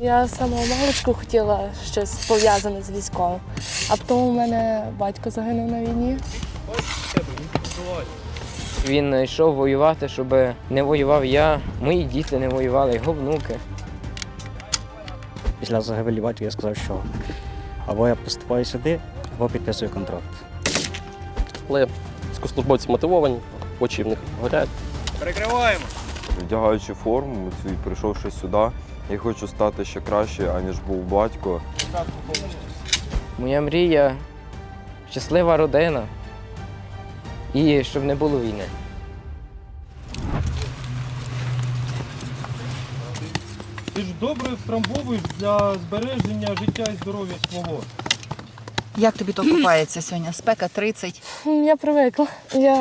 Я з самого маличку хотіла щось пов'язане з військовим, а потім у мене батько загинув на війні. Він йшов воювати, щоб не воював я, мої діти не воювали, його внуки. Після загибелі батька я сказав, що або я поступаю сюди, або підписую контракт. Але військовослужбовці мотивовані, очі в них горять. Вдягаючи форму цю і прийшовши сюди, я хочу стати ще краще, аніж був батько. Моя мрія щаслива родина і щоб не було війни. Ти ж добре втрамбовуєш для збереження життя і здоров'я свого. Як тобі то купається сьогодні? Спека 30. Я привикла. Я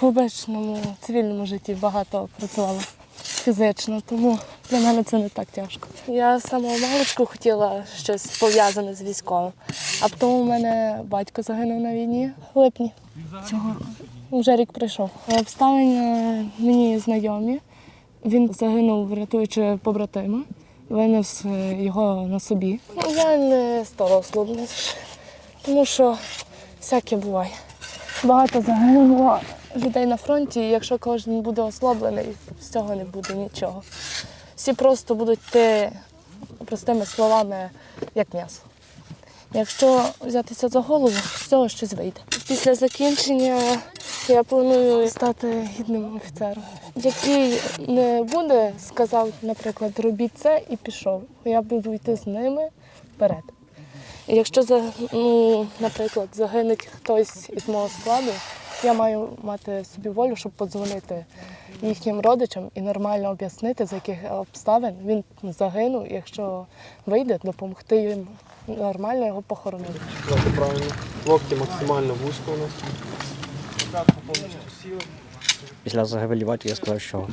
в обичному цивільному житті багато працювала фізично, тому для мене це не так тяжко. Я з самого маличку хотіла щось пов'язане з військовим, а потім у мене батько загинув на війні в липні. Цього Вже рік пройшов. Обставини мені знайомі. Він загинув, рятуючи побратима, винес е, його на собі. Ну, Я не ослабленою, тому що всяке буває. Багато загинуло людей на фронті, і якщо кожен буде ослаблений, з цього не буде нічого. Всі просто будуть йти простими словами, як м'ясо. Якщо взятися за голову, з цього щось вийде. Після закінчення я планую стати гідним офіцером, який не буде сказав, наприклад, робіть це і пішов. Я буду йти з ними вперед. Якщо за- ну, наприклад, загине хтось із мого складу, я маю мати собі волю, щоб подзвонити їхнім родичам і нормально об'яснити, за яких обставин він загинув, якщо вийде, допомогти їм нормально його похоронити. Правильно. Локті максимально вузько у нас. Після загибелі батька я сказав, що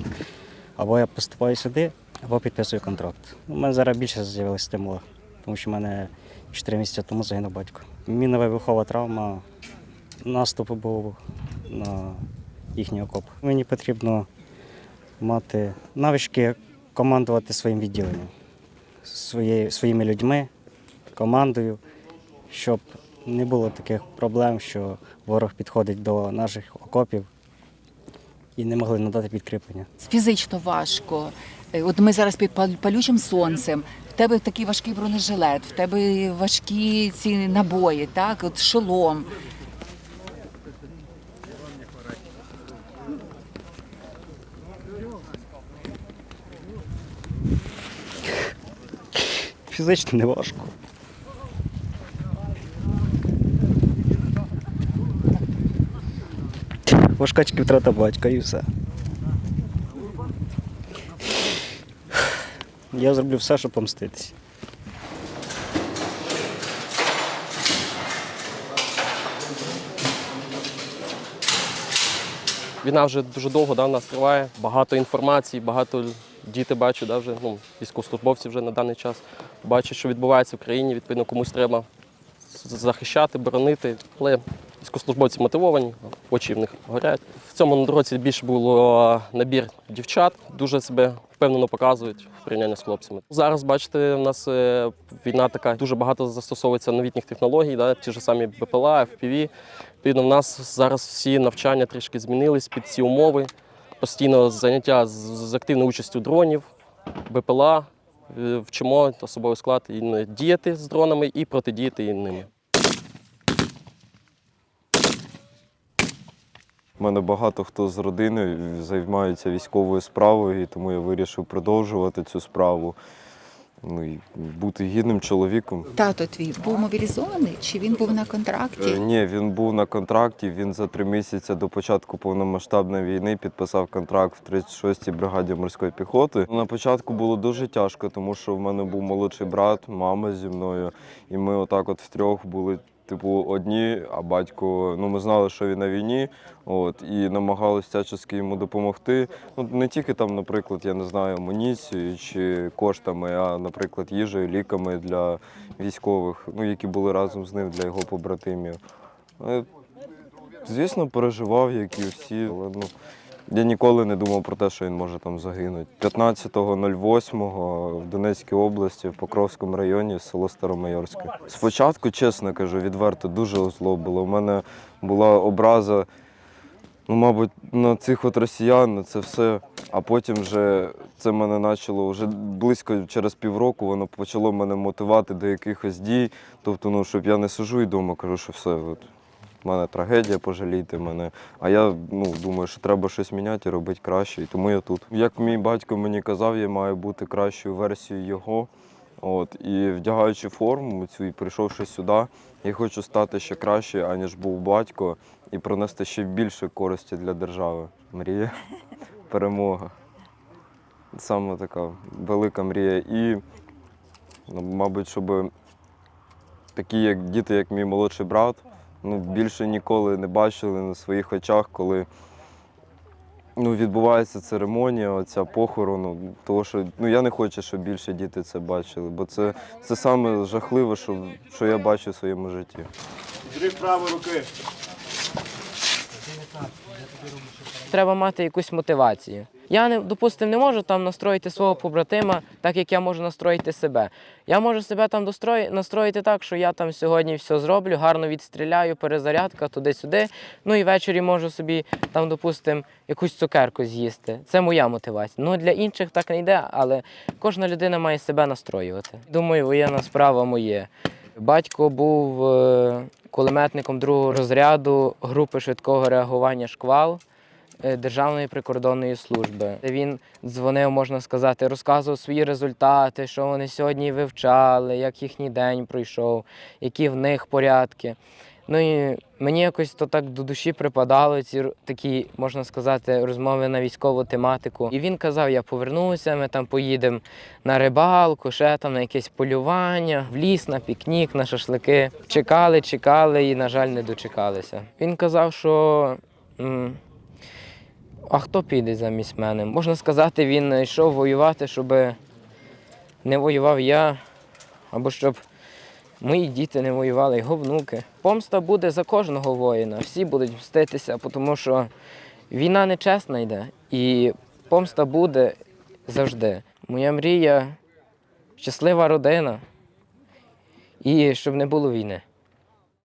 або я поступаю сюди, або підписую контракт. У мене зараз більше з'явилось стимула, тому що в мене 4 місяці тому загинув батько. Мінова вибухова травма, наступ був на їхній окоп. Мені потрібно мати навички командувати своїм відділенням, своє- своїми людьми, командою, щоб не було таких проблем, що ворог підходить до наших окопів і не могли надати підкріплення. фізично важко. Е, От ми зараз під пал- палючим сонцем. В тебе такий важкий бронежилет, в тебе важкі ці набої, так, от шолом. Фізично не важко. Важка тільки втрата батька і все. Я зроблю все, щоб помститися. Війна вже дуже довго да, в нас триває. Багато інформації, багато діти бачать, да, вже, ну, військовослужбовці вже на даний час бачать, що відбувається в країні. Відповідно, комусь треба захищати, боронити. Але військовослужбовці мотивовані, очі в них горять. В цьому році більше було набір дівчат, дуже себе впевнено показують в порівнянні з хлопцями. Зараз, бачите, у нас е, війна така, дуже багато застосовується новітніх технологій, да, ті ж самі БПЛА, FPV. Відповідно, в нас зараз всі навчання трішки змінились під ці умови. Постійно заняття з, з активною участю дронів, БПЛА. Е, Вчимо особовий склад і діяти з дронами і протидіяти і ними. У мене багато хто з родини займається військовою справою, і тому я вирішив продовжувати цю справу. Ну і бути гідним чоловіком. Тато твій був мобілізований чи він був на контракті? Е, Ні, він був на контракті. Він за три місяці до початку повномасштабної війни підписав контракт в 36-й бригаді морської піхоти. На початку було дуже тяжко, тому що в мене був молодший брат, мама зі мною, і ми отак от втрьох були. Типу, одні, а батько, ну ми знали, що він на війні, от, і намагалися всячески йому допомогти. Ну, не тільки там, наприклад, я не знаю, амуніцією чи коштами, а, наприклад, їжею, ліками для військових, ну, які були разом з ним для його побратимів. Е, Звісно, переживав, як і всі, але ну, Я ніколи не думав про те, що він може там загинути. 15.08 в Донецькій області, в Покровському районі, село Старомайорське. Спочатку, чесно кажу, відверто дуже зло було. У мене була образа, ну, мабуть, на цих от росіян, на це все. А потім вже це мене почало вже близько через півроку, воно почало мене мотивувати до якихось дій. Тобто, ну, щоб я не сижу і вдома кажу, що все, от, в мене трагедія, пожалійте мене. А я ну, думаю, що треба щось міняти і робити краще. І тому я тут. Як мій батько мені казав, я маю бути кращою версією його. От, і вдягаючи форму цю і прийшовши сюди, я хочу стати ще краще, аніж був батько, і принести ще більше користі для держави. Мрія, перемога. Саме така велика мрія. І, ну, мабуть, щоб такі, як діти, як мій молодший брат, ну, більше ніколи не бачили на своїх очах, коли ну, відбувається церемонія, оця похорону. Того, що ну, я не хочу, щоб більше діти це бачили, бо це, це саме жахливе, що, що я бачу в своєму житті. Треба мати якусь мотивацію. Я не допустим, не можу там настроїти свого побратима, так як я можу настроїти себе. Я можу себе там дострої, настроїти так, що я там сьогодні все зроблю, гарно відстріляю, перезарядка туди-сюди. Ну і ввечері можу собі там, допустим, якусь цукерку з'їсти. Це моя мотивація. Ну для інших так не йде, але кожна людина має себе настроювати. Думаю, воєнна справа моє. Батько був е, кулеметником другого розряду групи швидкого реагування шквал. Е, Державної прикордонної служби. Він дзвонив, можна сказати, розказував свої результати, що вони сьогодні вивчали, як їхній день пройшов, які в них порядки. Ну і мені якось то так до душі припадало ці такі, можна сказати, розмови на військову тематику. І він казав: я повернуся, ми там поїдемо на рибалку, ще там на якесь полювання, в ліс, на пікнік, на шашлики. Чекали, чекали і, на жаль, не дочекалися. Він казав, що. А хто піде замість мене? Можна сказати, він йшов воювати, щоб не воював я, або щоб мої діти не воювали, його внуки. Помста буде за кожного воїна. Всі будуть мститися, тому що війна нечесна йде. І помста буде завжди. Моя мрія щаслива родина і щоб не було війни.